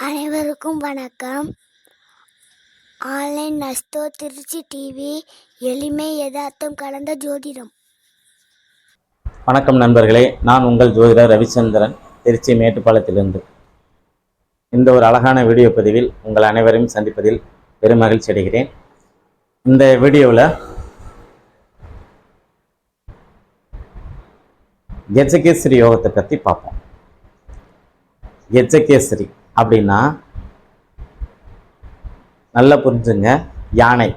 அனைவருக்கும் வணக்கம். Online நஸ்தோ Trichy TV எளிமை யதார்த்தம் கலந்த ஜோதிடம். வணக்கம் நண்பர்களே நான் உங்கள் ஜோதிடர் ரவிச்சந்திரன் திருச்சி மேட்டுப்பாளையத்திலிருந்து. இந்த ஒரு அழகான வீடியோ பதிவில் உங்கள் அனைவரையும் சந்திப்பதில் பெரும் மகிழ்ச்சி அடைகிறேன். இந்த வீடியோவில் கெஜகேசரி யோகத்தை பற்றி பார்ப்போம். கெஜகேசரி அப்படின்னா நல்லா புரிஞ்சுங்க. யானை.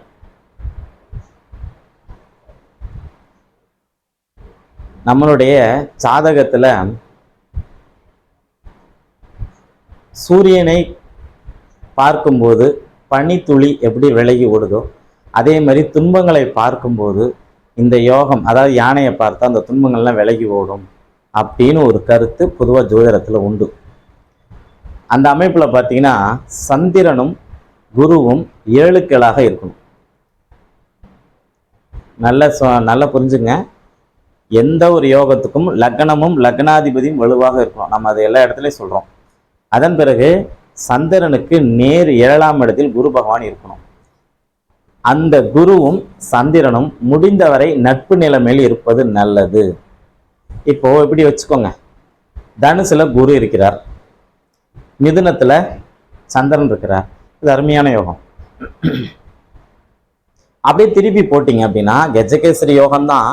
நம்மளுடைய சாதகத்தில் சூரியனை பார்க்கும்போது பனித்துளி எப்படி விலகி ஓடுதோ அதே மாதிரி துன்பங்களை பார்க்கும்போது இந்த யோகம் அதாவது யானையை பார்த்தா அந்த துன்பங்கள்லாம் விலகி ஓடும் அப்படின்னு ஒரு கருத்து பொதுவாக ஜோதிடத்தில் உண்டு. அந்த அமைப்பில் பார்த்தீங்கன்னா சந்திரனும் குருவும் ஏழுக்களாக இருக்கணும். நல்ல நல்லா புரிஞ்சுங்க. எந்த ஒரு யோகத்துக்கும் லக்னமும் லக்னாதிபதியும் வலுவாக இருக்கணும். நம்ம அதை எல்லா இடத்துலையும் சொல்கிறோம் அதன் பிறகு சந்திரனுக்கு நேர் ஏழாம் இடத்தில் குரு பகவான் இருக்கணும். அந்த குருவும் சந்திரனும் முடிந்தவரை நட்பு நிலைமையில் இருப்பது நல்லது. இப்போ இப்படி வச்சுக்கோங்க. தனுசுல குரு இருக்கிறார். மிதுனத்தில் சந்திரன் இருக்கிறார். இது அருமையான யோகம். அப்படியே திருப்பி போட்டிங்க அப்படின்னா கஜகேசரி யோகம்தான்.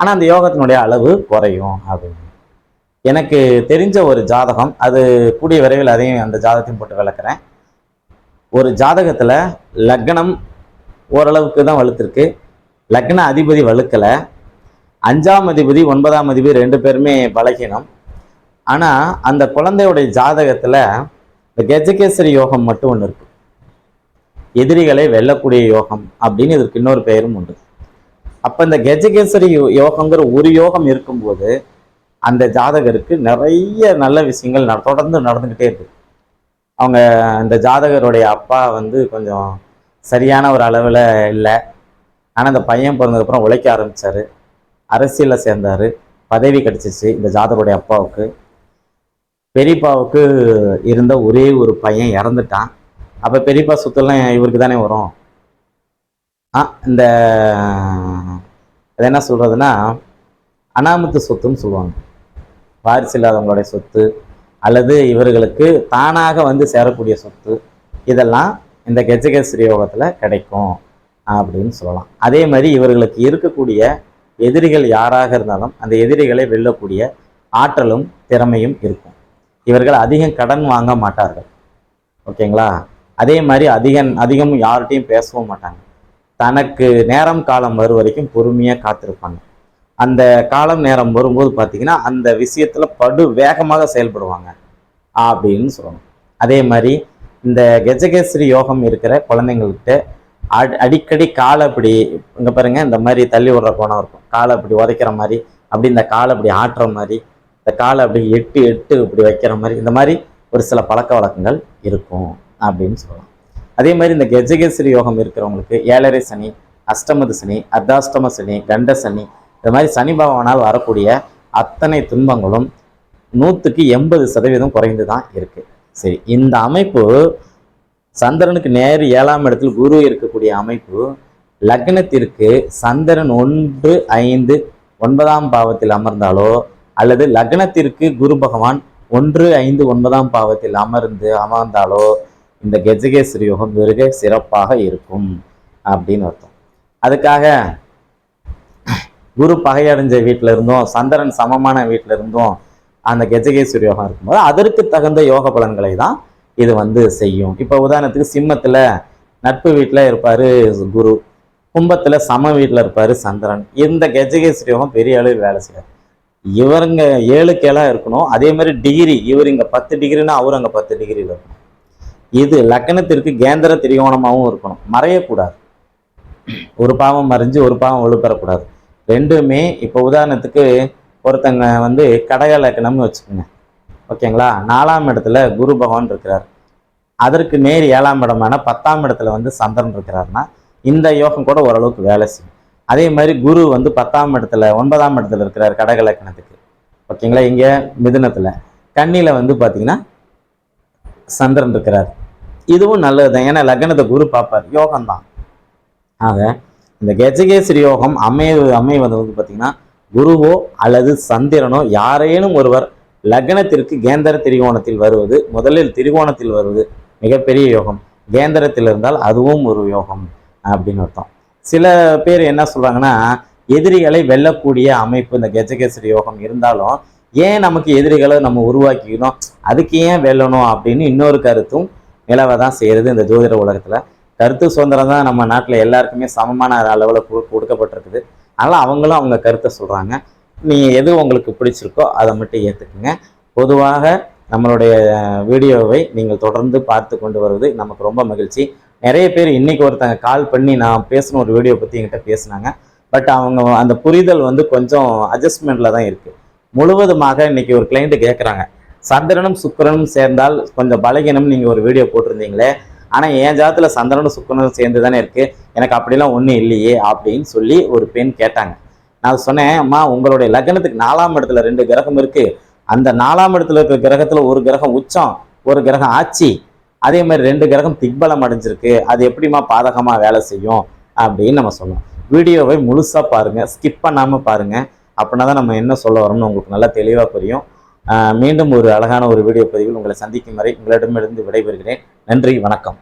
ஆனால் அந்த யோகத்தினுடைய அளவு குறையும் அப்படின்னு. எனக்கு தெரிஞ்ச ஒரு ஜாதகம் அது கூடிய விரைவில் அதையும் அந்த ஜாதகத்தையும் போட்டு விளக்குறேன். ஒரு ஜாதகத்தில் லக்னம் ஓரளவுக்கு தான் வலுத்திருக்கு. லக்ன அதிபதி வலுக்கலை. அஞ்சாம் அதிபதி ஒன்பதாம் அதிபதி ரெண்டு பேருமே பலகீனம். ஆனால் அந்த குழந்தையுடைய ஜாதகத்தில் இந்த கஜகேசரி யோகம் மட்டும் ஒன்று இருக்கு. எதிரிகளை வெல்லக்கூடிய யோகம் அப்படின்னு இதற்கு இன்னொரு பெயரும் உண்டு. அப்போ இந்த கஜகேசரி யோ- யோகங்கிற ஒரு யோகம் இருக்கும்போது அந்த ஜாதகருக்கு நிறைய நல்ல விஷயங்கள் தொடர்ந்து நடந்துக்கிட்டே இருக்கு. அவங்க இந்த ஜாதகருடைய அப்பா வந்து கொஞ்சம் சரியான ஒரு அளவில் இல்லை. ஆனால் அந்த பையன் பிறந்ததுக்கப்புறம் உழைக்க ஆரம்பித்தார் அரசியலில் சேர்ந்தாரு. பதவி கிடச்சிச்சு இந்த ஜாதகருடைய அப்பாவுக்கு. பெரியப்பாவுக்கு இருந்த ஒரே ஒரு பையன் இறந்துட்டான். அப்போ பெரியப்பா சொத்துலாம் இவருக்கு தானே வரும்? ஆ இந்த அது என்ன சொல்கிறதுனா அனாமத்து சொத்துன்னு சொல்லுவாங்க. வாரிசு இல்லாதவங்களுடைய சொத்து அல்லது இவர்களுக்கு தானாக வந்து சேரக்கூடிய சொத்து இதெல்லாம் இந்த கெஜகேசரி யோகத்தில் கிடைக்கும் அப்படின்னு சொல்லலாம். அதே மாதிரி இவர்களுக்கு இருக்கக்கூடிய எதிரிகள் யாராக இருந்தாலும் அந்த எதிரிகளை வெல்லக்கூடிய ஆற்றலும் திறமையும் இருக்கும். இவர்கள் அதிகம் கடன் வாங்க மாட்டார்கள். ஓகேங்களா? அதே மாதிரி அதிகம் அதிகம் யார்கிட்டையும் பேசவும் மாட்டாங்க. தனக்கு நேரம் காலம் வரும் வரைக்கும் பொறுமையாக காத்திருப்பாங்க. அந்த காலம் நேரம் வரும்போது பார்த்தீங்கன்னா அந்த விஷயத்தில் படு வேகமாக செயல்படுவாங்க. அப்படின்னு சொல்லணும். அதே மாதிரி இந்த கஜகேசரி யோகம் இருக்கிற குழந்தைங்கள்கிட்ட அடி அடிக்கடி காலை அப்படி இங்கே பாருங்கள் இந்த மாதிரி தள்ளி விடுற கோணம் இருக்கும். காலை அப்படி உதைக்கிற மாதிரி அப்படி இந்த காலை அப்படி ஆட்டுற மாதிரி இந்த காலை அப்படி எட்டு எட்டு இப்படி வைக்கிற மாதிரி இந்த மாதிரி ஒரு சில பழக்க வழக்கங்கள் இருக்கும் அப்படின்னு சொல்லலாம். அதே மாதிரி இந்த கெஜகேசரி யோகம் இருக்கிறவங்களுக்கு ஏழரை சனி அஷ்டமது சனி அர்த்தாஷ்டம சனி கண்ட சனி இந்த மாதிரி சனி பகவானால் வரக்கூடிய அத்தனை துன்பங்களும் நூற்றுக்கு எண்பது சதவீதம் குறைந்து தான் இருக்குது சரி இந்த அமைப்பு சந்திரனுக்கு நேர் ஏழாம் இடத்தில் குரு இருக்கக்கூடிய அமைப்பு லக்னத்திற்கு சந்திரன் ஒன்று ஐந்து ஒன்பதாம் பாவத்தில் அமர்ந்தாலோ அல்லது லக்னத்திற்கு குரு பகவான் ஒன்று ஐந்து ஒன்பதாம் பாவத்தில் அமர்ந்து அமர்ந்தாலோ இந்த கெஜகேஸ்வரி யோகம் மிக சிறப்பாக இருக்கும் அப்படின்னு அர்த்தம். அதுக்காக குரு பகையடைஞ்ச வீட்டில் இருந்தும் சந்திரன் சமமான வீட்டில் இருந்தும் அந்த கெஜகேஸ்வரி யோகம் இருக்கும்போது அதற்கு தகுந்த யோக பலன்களை தான் இது வந்து செய்யும். இப்போ உதாரணத்துக்கு சிம்மத்தில் நட்பு வீட்டில் இருப்பார் குரு கும்பத்தில் சம வீட்டில் இருப்பார் சந்திரன். இந்த கெஜகேஸ்வரி யோகம் பெரிய அளவில் வேலை செய்யாது. இவருங்க ஏழு கேளாக இருக்கணும். அதே மாதிரி டிகிரி இவர் இங்கே பத்து டிகிரினா அவர் அங்கே பத்து டிகிரியில் இருக்கணும். இது லக்கணத்திற்கு கேந்திர திரிகோணமாகவும் இருக்கணும். மறையக்கூடாது. ஒரு பாவம் மறைஞ்சு ஒரு பாவம் வலுப்பெறக்கூடாது. ரெண்டுமே இப்போ உதாரணத்துக்கு ஒருத்தங்க வந்து கடக லக்கணம்னு வச்சுக்கோங்க. ஓகேங்களா? நாலாம் இடத்துல குரு பகவான் இருக்கிறார். அதற்கு நேர் ஏழாம் இடமான பத்தாம் இடத்துல வந்து சந்திரன் இருக்கிறாருன்னா இந்த யோகம் கூட ஓரளவுக்கு வேலை செய்யும். அதே மாதிரி குரு வந்து பத்தாம் இடத்துல ஒன்பதாம் இடத்துல இருக்கிறார் கடகலக்கணத்துக்கு. ஓகேங்களா? இங்கே மிதுனத்தில். கண்ணியில் வந்து பார்த்தீங்கன்னா சந்திரன் இருக்கிறார். இதுவும் நல்லது தான் ஏன்னா லக்னத்தை குரு பார்ப்பார். யோகம்தான் ஆக இந்த கஜகேசரி யோகம் அமைய அமைவது வந்து பார்த்தீங்கன்னா குருவோ அல்லது சந்திரனோ யாரேனும் ஒருவர் லக்னத்திற்கு கேந்திர திரிகோணத்தில் வருவது முதலில் திரிகோணத்தில் வருவது மிகப்பெரிய யோகம். கேந்திரத்தில் இருந்தால் அதுவும் ஒரு யோகம் அப்படின்னு அர்த்தம். சில பேர் என்ன சொல்றாங்கன்னா எதிரிகளை வெல்லக்கூடிய அமைப்பு இந்த கஜகேசரி யோகம் இருந்தாலும் ஏன் நமக்கு எதிரிகளை நம்ம உருவாக்கிக்கணும்? அதுக்கு ஏன் வெல்லணும் அப்படின்னு இன்னொரு கருத்தும் நிலவை தான் செய்கிறது இந்த ஜோதிட உலகத்தில். கருத்து சுதந்திரம் தான் நம்ம நாட்டில் எல்லாருக்குமே சமமான அளவில் கொடுக்கப்பட்டிருக்குது. அதனால் அவங்களும் அவங்க கருத்தை சொல்கிறாங்க நீங்கள் எது உங்களுக்கு பிடிச்சிருக்கோ அதை மட்டும் ஏற்றுக்குங்க பொதுவாக நம்மளுடைய வீடியோவை நீங்கள் தொடர்ந்து பார்த்து கொண்டு வருவது நமக்கு ரொம்ப மகிழ்ச்சி. நிறைய பேர் இன்னைக்கு ஒருத்தங்க கால் பண்ணி நான் பேசின ஒரு வீடியோ பற்றி என்கிட்ட பேசினாங்க. பட் அவங்க அந்த புரிதல் வந்து கொஞ்சம் அட்ஜஸ்ட்மெண்ட்டில் தான் இருக்குது முழுவதுமாக இன்னைக்கு ஒரு கிளைண்ட்டு கேட்குறாங்க சந்திரனும் சுக்கரனும் சேர்ந்தால் கொஞ்சம் பலகீனம் நீங்கள் ஒரு வீடியோ போட்டிருந்தீங்களே. ஆனால் என் ஜாதத்தில் சந்திரனும் சுக்கரனும் சேர்ந்து தானே இருக்குது எனக்கு அப்படிலாம் ஒன்றும் இல்லையே அப்படின்னு சொல்லி ஒரு பெண் கேட்டாங்க. நான் சொன்னேன் அம்மா உங்களுடைய லக்னத்துக்கு நாலாம் இடத்துல ரெண்டு கிரகம் இருக்குது அந்த நாலாம் இடத்துல இருக்கிற கிரகத்தில் ஒரு கிரகம் உச்சம் ஒரு கிரகம் ஆட்சி. அதே மாதிரி ரெண்டு கிரகம் திக்பலம் அடைஞ்சிருக்கு. அது எப்படிம்மா பாதகமாக வேலை செய்யும் அப்படின்னு நம்ம சொன்னோம் வீடியோவை முழுசாக பாருங்கள் ஸ்கிப் பண்ணாமல் பாருங்கள் அப்படின்னா தான் நம்ம என்ன சொல்ல வரோம்னு உங்களுக்கு நல்லா தெளிவாக புரியும். மீண்டும் ஒரு அழகான ஒரு வீடியோ பதிவில் உங்களை சந்திக்கும் வரை உங்களிடமிருந்து விடைபெறுகிறேன். நன்றி வணக்கம்.